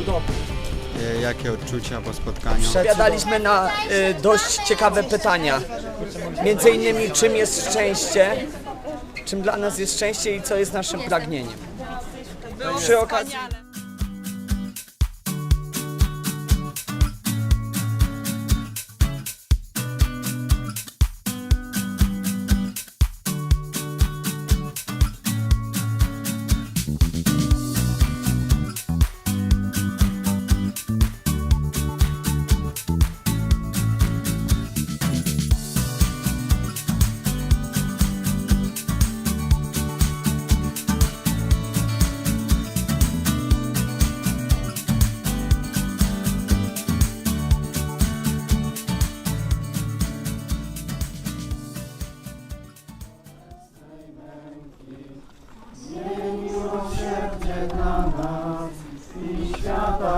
Cudownie. Jakie odczucia po spotkaniu? Odpowiadaliśmy na y, dość ciekawe pytania. Między innymi czym jest szczęście, czym dla nas jest szczęście i co jest naszym pragnieniem. Przy okazji...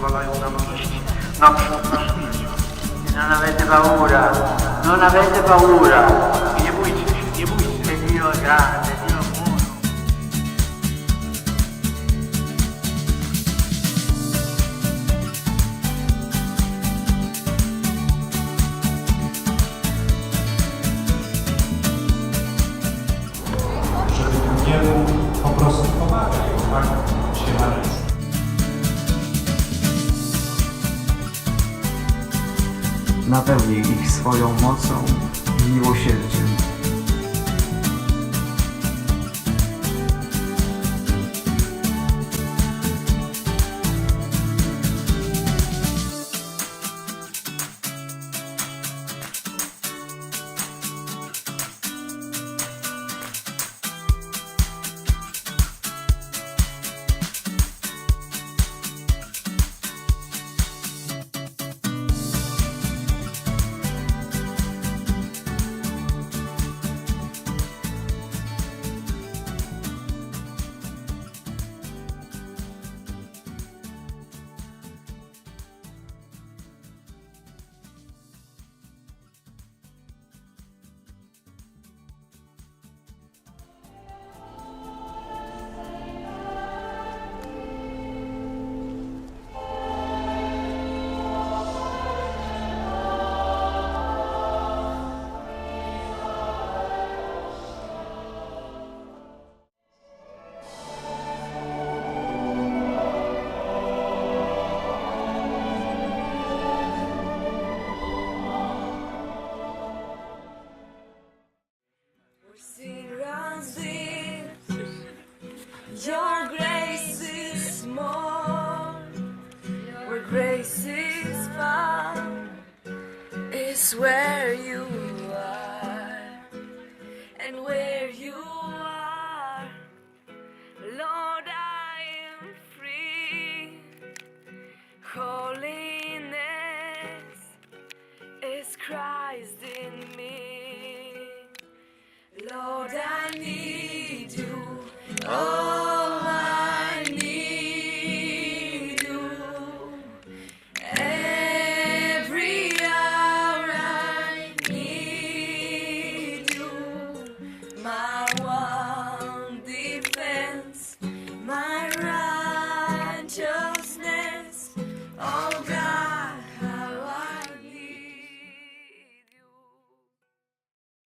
Pozwalają nam iść naprzód życiu. Non avete paura, non avete paura. I nie bójcie się, nie bójcie. Che Dio è grande, Dio è buono. Żeby drugiemu po prostu pomagać, pomagać napełnij ich swoją mocą i miłosierdziem. Is is where you